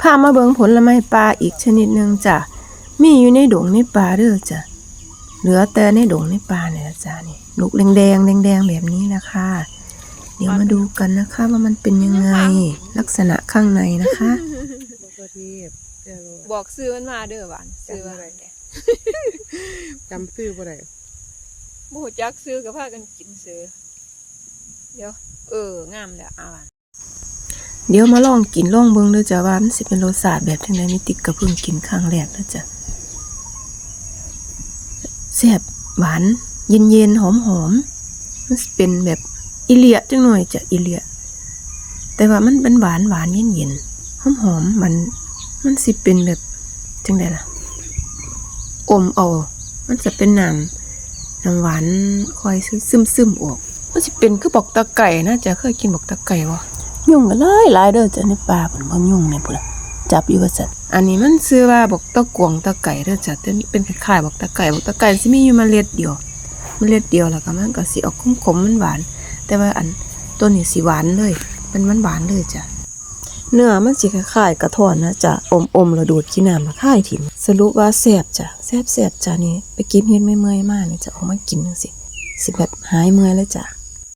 พามาเบิงผลไม้ป่าอีกชนิดหนึ่งจ้ะ มีอยู่ในดงในป่าเด้อจ้ะ เหลือแต่ในดงในป่าเนี่ยนะจ้ะนี่ลูกแดงแดงๆแดงๆแบบนี้นะคะ เดี๋ยวมาดูกันนะคะว่ามันเป็นยังไงลักษณะข้างในนะคะบ่เทียบเจ้าโลดบอกซื้อมันมาเด้อหวานซื้อว่าจำอะไรจำชื่อบ่ได้บ่ฮู้จักซื้อก็พากันกินซื้อ เดี๋ยว เอองามแล้วอะหวาน เดี๋ยวมาลองกินลองเบิ่งเด้อจ้ะว่ามันสิเป็นรสชาติแบบจังไดมิติกก็เพิ่งกินครั้งแรกเด้อจ้ะแซ่บหวานเย็นๆหอมๆมันเป็นแบบอิเลียจังหน่อยจ้ะอิเลียแต่ว่ามันเป็นหวานหวานๆเย็นๆหอมๆมันมันสิเป็นแบบจังไดล่ะอมเอามันจะเป็นน้ำน้ำหวานคอยซึมๆออกมันสิเป็นคือบอกตะไก่นะจะเคยกินบอกตะไก่บ่ ยุ่งกันหลยหลายเด้อจ้ะในป่าเพิ่นบ่ยุ่งในพุ่นจับอยู่ว่าซั่นอันนี้มันชื่อว่าบอกตะกวงตะไก่เด้อจ้ะแต่เป็นคล้ายๆบอกตะไก่บอกตะไก่สิมีอยู่เมล็ดเดียวเมล็ดเดียวแล้วก็มันก็สิออกขมๆมันหวาน แต่ว่าอันตัวนี้สิหวานเลยมันมันหวานเลยจ้ะเนื้อมันสิคล้ายๆกระท้อนนะจ้ะอมๆแล้วดูดกินน้ำมาค่ายถิ่มสรุปว่าแซ่บจ้ะแซ่บๆจ้ะนี่ไปก็บเฮ็ดเมื่อยๆมากนี่จะเอามากินจังซี่สิแบบหายเมื่อยเลยจ้ะ